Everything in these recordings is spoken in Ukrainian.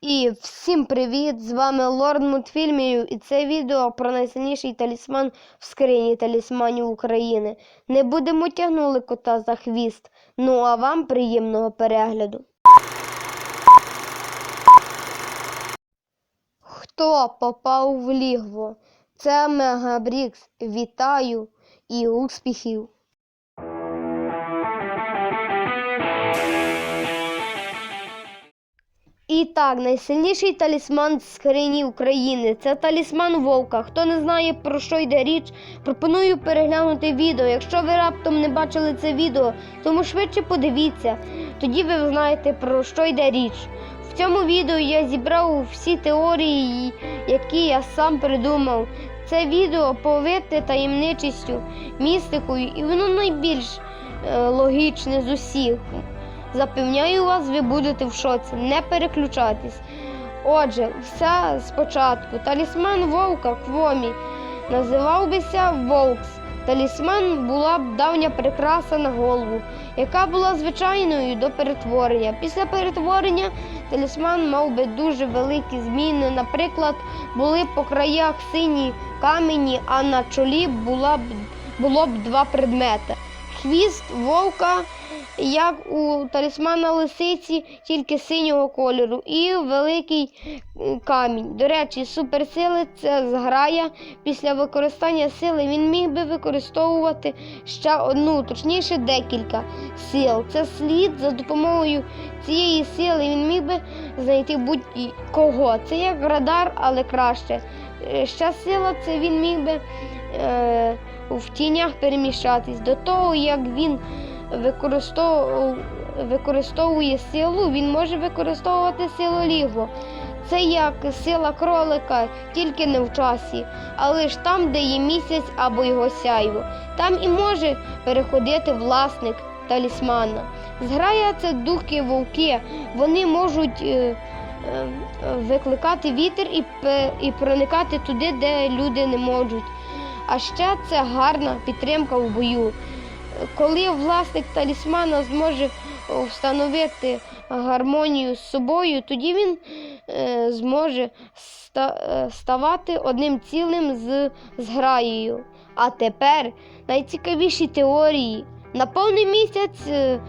І всім привіт! З вами Лорд Мультфільмів, і це відео про найсильніший талісман в скрині талісманів України. Не будемо тягнули кота за хвіст. Ну а вам приємного перегляду. Хто попав в лігво? Це Мегабрікс. Вітаю і успіхів! І так, найсильніший талісман з скрині України. Це талісман Вовка. Хто не знає про що йде річ, пропоную переглянути відео. Якщо ви раптом не бачили це відео, тому швидше подивіться. Тоді ви знаєте про що йде річ. В цьому відео я зібрав всі теорії, які я сам придумав. Це відео повите таємничістю, містикою, і воно найбільш е, логічне з усіх. Запевняю вас, ви будете в шоці. Не переключайтесь. Отже, все спочатку. Талісман вовка Квомі називав бися Волкс. Талісман була б давня прикраса на голову, яка була звичайною до перетворення. Після перетворення талісман мав би дуже великі зміни. Наприклад, були по краях сині камені, а на чолі була б, було б два предмети. Хвіст вовка як у талісмана лисиці, тільки синього кольору, і великий камінь. До речі, суперсили це зграя. Після використання сили він міг би використовувати ще одну, точніше декілька сил. Це слід за допомогою цієї сили він міг би знайти будь-кого. Це як радар, але краще. Е, Ще сила це він міг би е, в тінях переміщатись. До того, як він використовує силу, він може використовувати силу лігво. Це як сила кролика, тільки не в часі, але ж там, де є місяць або його сяйво. Там і може переходити власник талісмана. Зграя це духи вовки. Вони можуть е, е, викликати вітер і, і проникати туди, де люди не можуть. А ще це гарна підтримка в бою. Коли власник талісмана зможе встановити гармонію з собою, тоді він е, зможе е, ставати одним цілим з зграєю. А тепер найцікавіші теорії. На повний місяць е,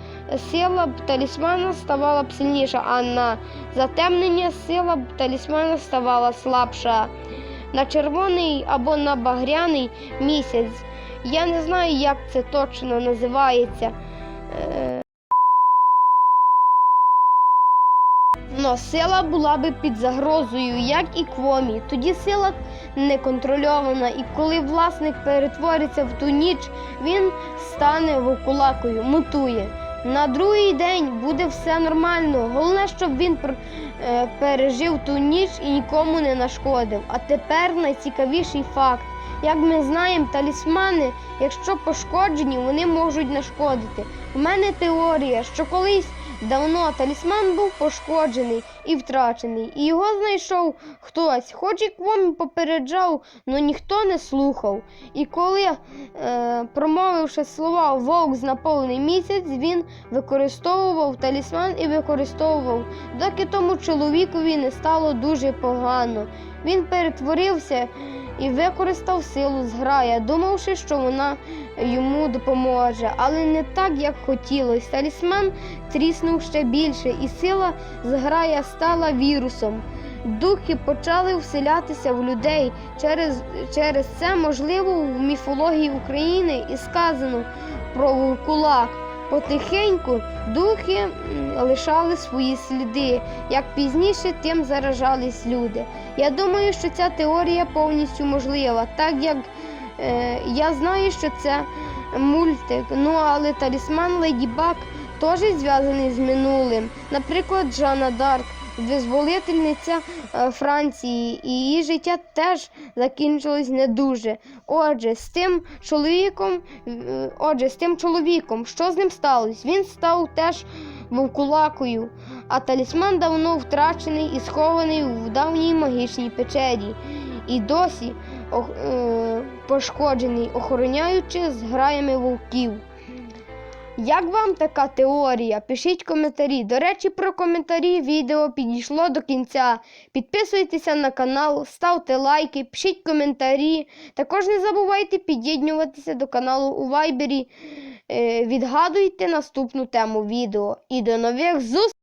сила б талісмана ставала б сильніша, а на затемнення сила б талісмана ставала слабша. На червоний або на багряний місяць. Я не знаю, як це точно називається. Е, Но сила була би під загрозою, як і квомі. Тоді сила неконтрольована, і коли власник перетвориться в ту ніч, він стане вовкулакою, мутує. На другий день буде все нормально. Головне, щоб він е, пережив ту ніч і нікому не нашкодив. А тепер найцікавіший факт. Як ми знаємо, талісмани, якщо пошкоджені, вони можуть нашкодити. У мене теорія, що колись давно талісман був пошкоджений і втрачений, і його знайшов хтось, хоч і квомі попереджав, але ніхто не слухав. І коли, е, промовивши слова вовк на повний місяць, він використовував талісман і використовував, доки тому чоловікові не стало дуже погано. Він перетворився і використав силу зграя, думавши, що вона йому допоможе, але не так, як хотілося. Талісман тріснув ще більше, і сила зграя стала вірусом. Духи почали вселятися в людей. Через, через це, можливо, в міфології України і сказано про вовкулак. Потихеньку духи лишали свої сліди. Як пізніше, тим заражались люди. Я думаю, що ця теорія повністю можлива, так як е, я знаю, що це мультик. Ну але талісман Леді Баг теж зв'язаний з минулим. Наприклад, Жанна Дарк, визволительниця е, Франції, і її життя теж закінчилось не дуже. Отже, з тим чоловіком, е, отже, з тим чоловіком, що з ним сталося? Він став теж вовкулакою, а талісман давно втрачений і схований в давній магічній печері. І досі е, пошкоджений, охороняючи зграями вовків. Як вам така теорія? Пишіть коментарі. До речі, про коментарі відео підійшло до кінця. Підписуйтеся на канал, ставте лайки, пишіть коментарі. Також не забувайте під'єднуватися до каналу у Вайбері. Е, Відгадуйте наступну тему відео. І до нових зустрічей!